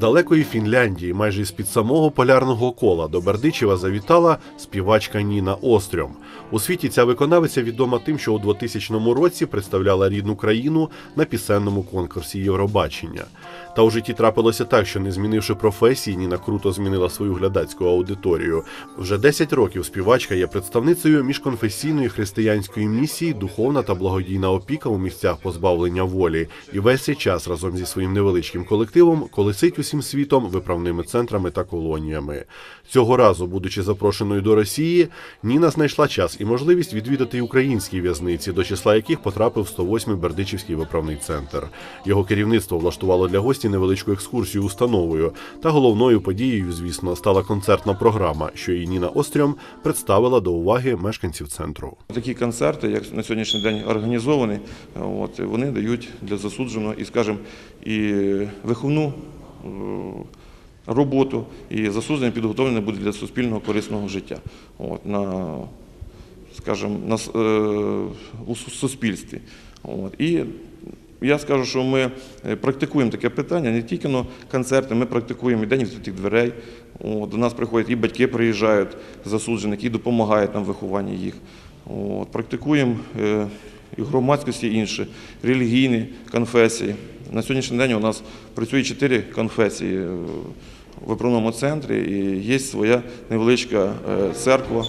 Далекої Фінляндії, майже з під самого полярного кола, до Бердичева завітала співачка Ніна Острьом. У світі ця виконавиця відома тим, що у 2000 році представляла рідну країну на пісенному конкурсі Євробачення. Та у житті трапилося так, що не змінивши професії, Ніна круто змінила свою глядацьку аудиторію. Вже 10 років співачка є представницею міжконфесійної християнської місії, духовна та благодійна опіка у місцях позбавлення волі. І весь цей час разом зі своїм невеличким колективом колесить усім світом виправними центрами та колоніями. Цього разу, будучи запрошеною до Росії, Ніна знайшла час і можливість відвідати українські в'язниці, до числа яких потрапив 108-й Бердичівський виправний центр. Його керівництво влаштувало для невеличку екскурсію установою. Та головною подією, звісно, стала концертна програма, що і Ніна Острьом представила до уваги мешканців центру. Такі концерти, як на сьогоднішній день організовані, от, вони дають для засудженого і, скажімо, і виховну е, роботу, і засуджений підготовлений буде для суспільного корисного життя. От, на, скажімо, на, е, у суспільстві. От, і я скажу, що ми е, практикуємо таке питання, не тільки на концерти, ми практикуємо і день відкритих дверей. До нас приходять і батьки приїжджають засуджені, які допомагають нам в вихованні їх. От, практикуємо е, і громадськості і інші, релігійні конфесії. На сьогоднішній день у нас працює чотири конфесії в виправному центрі і є своя невеличка е, церква.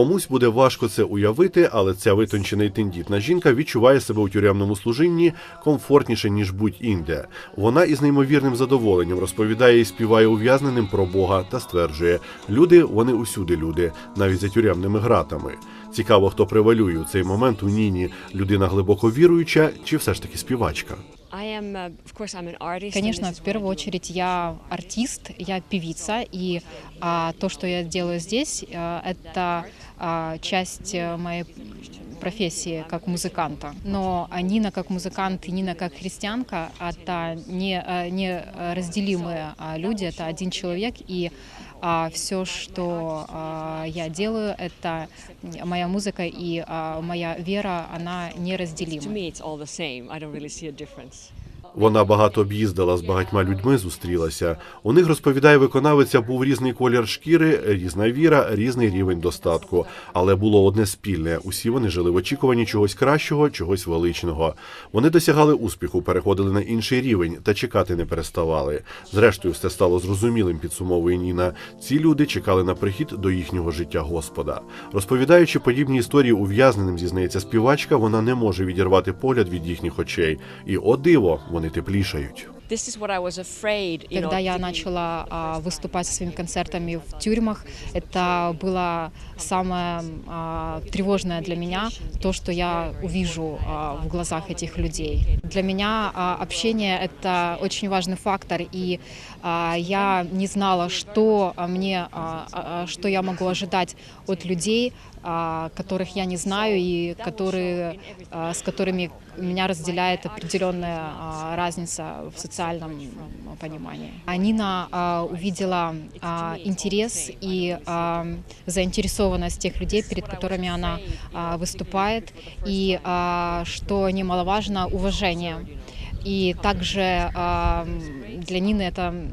Комусь буде важко це уявити, але ця витончена і тендітна жінка відчуває себе у тюремному служінні комфортніше ніж будь-інде. Вона із неймовірним задоволенням розповідає і співає ув'язненим про Бога та стверджує: люди, вони усюди люди, навіть за тюремними гратами. Цікаво, хто превалює у цей момент у Ніні людина глибоко віруюча чи все ж таки співачка. Uh, Конечно, в первую очередь я артист, я певица, и а, то, что я делаю здесь, а, это часть э, моей профессии как музыканта. Но а, Нина как музыкант и Нина как христианка — это не, а, не разделимые а, люди, это один человек, и все, что а, я делаю, это моя музыка и а, моя вера, она To неразделима. Вона багато об'їздила з багатьма людьми, зустрілася. У них розповідає виконавиця, був різний колір шкіри, різна віра, різний рівень достатку. Але було одне спільне: усі вони жили в очікуванні чогось кращого, чогось величного. Вони досягали успіху, переходили на інший рівень та чекати не переставали. Зрештою, все стало зрозумілим, підсумовує Ніна. Ці люди чекали на прихід до їхнього життя Господа. Розповідаючи подібні історії ув'язненим, зізнається співачка, вона не може відірвати погляд від їхніх очей. І о диво, вони теплішають. This is what I was afraid. You Когда know, я particularly- начала а, выступать со своими концертами в тюрьмах, это было самое а, тревожное для меня, то, что я увижу а, в глазах этих людей. Для меня а, общение — это очень важный фактор, и а, я не знала, что а, мне, а, а, что я могу ожидать от людей, а, которых я не знаю и которые, а, с которыми меня разделяет определенная а, разница в социальном м, понимании. А Нина а, увидела а, интерес и а, заинтересованность тех людей, перед которыми она а, выступает, и, а, что немаловажно, уважение. И также а, для Нины это м,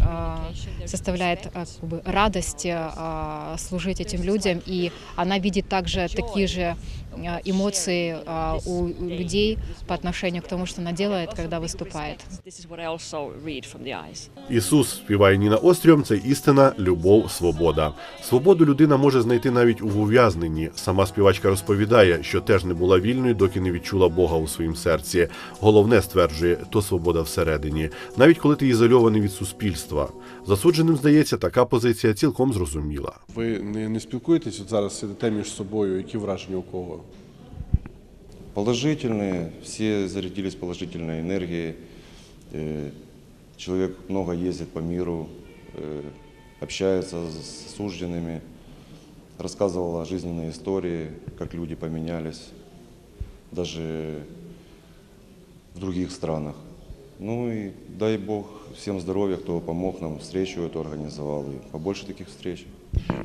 а, составляет а, как бы радость а, служить этим людям, и она видит также такие же а, эмоции а, у людей по отношению к тому, что она делает, когда выступает. This is what I also read from the eyes. Ісус співає Ніна Остріом. Це істина, любов, свобода. Свободу людина може знайти навіть у ув'язненні. Сама співачка розповідає, що теж не була вільною, доки не відчула Бога у своїм серці. Головне стверджує, то свобода всередині, навіть коли ти ізольований від суспільства. Засудженим здається, така позиція цілком зрозуміла. Ви не, не спілкуєтесь от зараз сидите між собою, які враження у кого? Положительные, все зарядились положительной энергией. Э, Человек много ездит по миру, э, общается с осужденными, рассказывал о жизненной истории, как люди поменялись, даже в других странах. Ну и дай Бог всем здоровья, кто помог нам встречу эту организовал. И побольше таких встреч.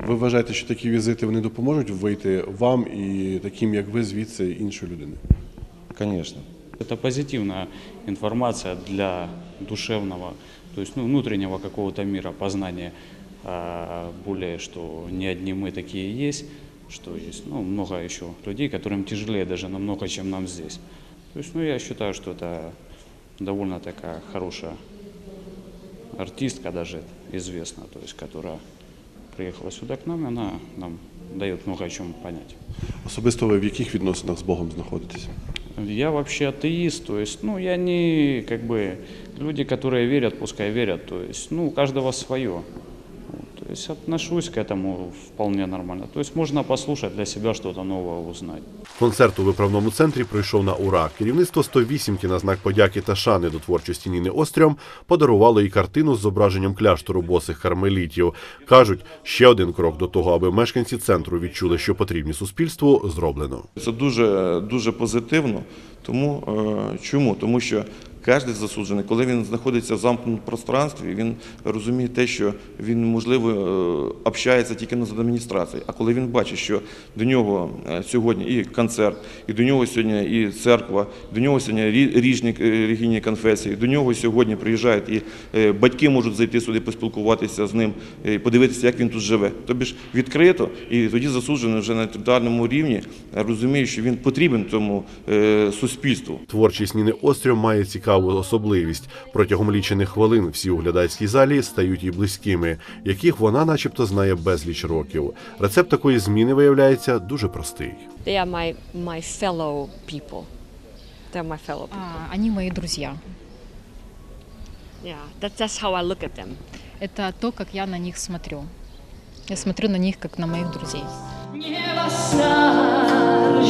Ви вважаєте, що такі візити вони допоможуть вийти вам і таким, як ви, звідси іншої людини? Конечно. Это позитивная информация для душевного, то есть ну, внутреннего какого-то мира, познания а, более, что не одни мы такие есть, что есть ну, много еще людей, которым тяжелее даже намного, чем нам здесь. То есть, ну, я считаю, что это довольно такая хорошая артистка даже известна, то есть, которая приехала сюда к нам, и она нам дает много о чем понять. Особисто ви в яких відносинах з Богом знаходитесь? Я вообще атеист, то есть, ну, я не, как бы, люди, которые верят, пускай верят, то есть, ну, у каждого свое. То есть отношусь к этому вполне нормально. То есть можно послушать для себя что-то новое узнать. Концерт у виправному центрі пройшов на ура. Керівництво 108-ки на знак подяки та шани до творчості Ніни Острьом подарувало їй картину з зображенням кляштору босих кармелітів. Кажуть, ще один крок до того, аби мешканці центру відчули, що потрібні суспільству, зроблено. Це дуже, дуже позитивно. Тому е, чому? Тому що кожен засуджений, коли він знаходиться в замкненому пространстві, він розуміє те, що він, можливо, е, общається тільки з адміністрацією. А коли він бачить, що до нього е, сьогодні і концерт, і до нього сьогодні і церква, до нього сьогодні рі- різні е, релігійні конфесії, до нього сьогодні приїжджають і батьки можуть зайти сюди, поспілкуватися з ним, е, подивитися, як він тут живе. Тобі ж відкрито, і тоді засуджений вже на територіальному рівні розуміє, що він потрібен цьому суспільству. Творчість Ніни Острьом має цікаву особливість. Протягом лічених хвилин всі у глядацькій залі стають їй близькими, яких вона, начебто, знає безліч років. Рецепт такої зміни виявляється дуже простий. They are my, my fellow people. They're my fellow people. А, Они мои друзья. Yeah, that, that's how I look at them. Это то, как я на них смотрю. Я смотрю на них, как на моих друзей. Небо стало